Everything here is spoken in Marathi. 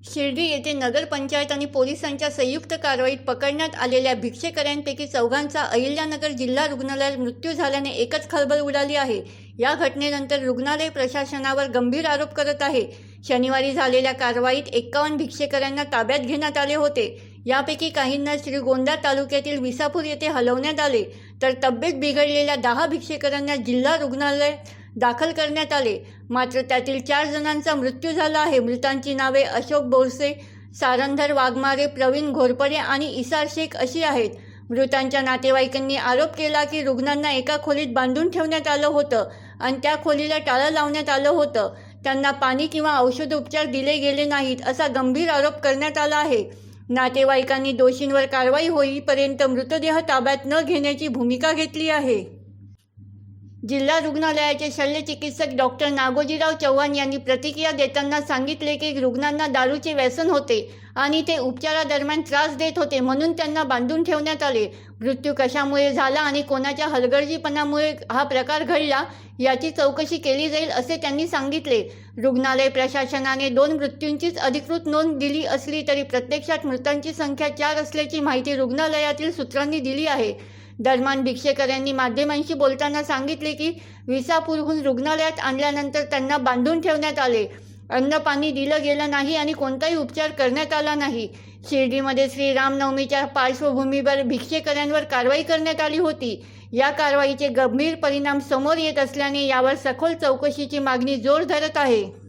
शिर्डी येथे नगरपंचायत आणि पोलिसांच्या संयुक्त कारवाईत पकडण्यात आलेल्या भिक्षेकऱ्यांपैकी चौघांचा अहिल्यानगर जिल्हा रुग्णालयात मृत्यू झाल्याने एकच खळबळ उडाली आहे. या घटनेनंतर रुग्णालय प्रशासनावर गंभीर आरोप करत आहे. शनिवारी झालेल्या कारवाईत एक्कावन्न भिक्षेकऱ्यांना ताब्यात घेण्यात आले होते. यापैकी काहींना श्रीगोंदा तालुक्यातील विसापूर येथे हलवण्यात आले. तर तब्येत बिघडलेल्या दहा भिक्षेकरांना जिल्हा रुग्णालय दाखल करण्यात आले. मात्र त्यातील चार जणांचा मृत्यू झाला आहे. मृतांची नावे अशोक बोरसे सारंधर वाघमारे प्रवीण घोरपडे आणि इसार शेख अशी आहेत. मृतांच्या नातेवाईकांनी आरोप केला की रुग्णांना एका खोलीत बांधून ठेवण्यात आलं होतं आणि त्या खोलीला टाळं लावण्यात आलं होतं. त्यांना पाणी किंवा औषध उपचार दिले गेले नाहीत असा गंभीर आरोप करण्यात आला आहे. नातेवाईकांनी दोषींवर कारवाई होईपर्यंत मृतदेह ताब्यात न घेण्याची भूमिका घेतली आहे. जिल्हा रुग्णालयाचे शल्यचिकित्सक डॉक्टर नागोजीराव चव्हाण यांनी प्रतिक्रिया देताना सांगितले की रुग्णांना दारूचे व्यसन होते आणि ते उपचारादरम्यान त्रास देत होते म्हणून त्यांना बांधून ठेवण्यात आले. मृत्यू कशामुळे झाला आणि कोणाच्या हलगर्जीपणामुळे हा प्रकार घडला याची चौकशी केली जाईल असे त्यांनी सांगितले. रुग्णालय प्रशासनाने दोन मृत्यूंचीच अधिकृत नोंद दिली असली तरी प्रत्यक्षात मृतांची संख्या चार असल्याची माहिती रुग्णालयातील सूत्रांनी दिली आहे. दरम्यान भिक्षेकर यांनी माध्यमांशी बोलताना सांगितले की विसापूरहून रुग्णालयात आणल्यानंतर त्यांना बांधून ठेवण्यात आले. अन्न पाणी दिलं गेलं नाही आणि कोणताही उपचार करण्यात आला नाही. शिर्डीमध्ये श्रीरामनवमीच्या पार्श्वभूमीवर भिक्षेकऱ्यांवर कारवाई करण्यात आली होती. या कारवाईचे गंभीर परिणाम समोर येत असल्याने यावर सखोल चौकशीची मागणी जोर धरत आहे.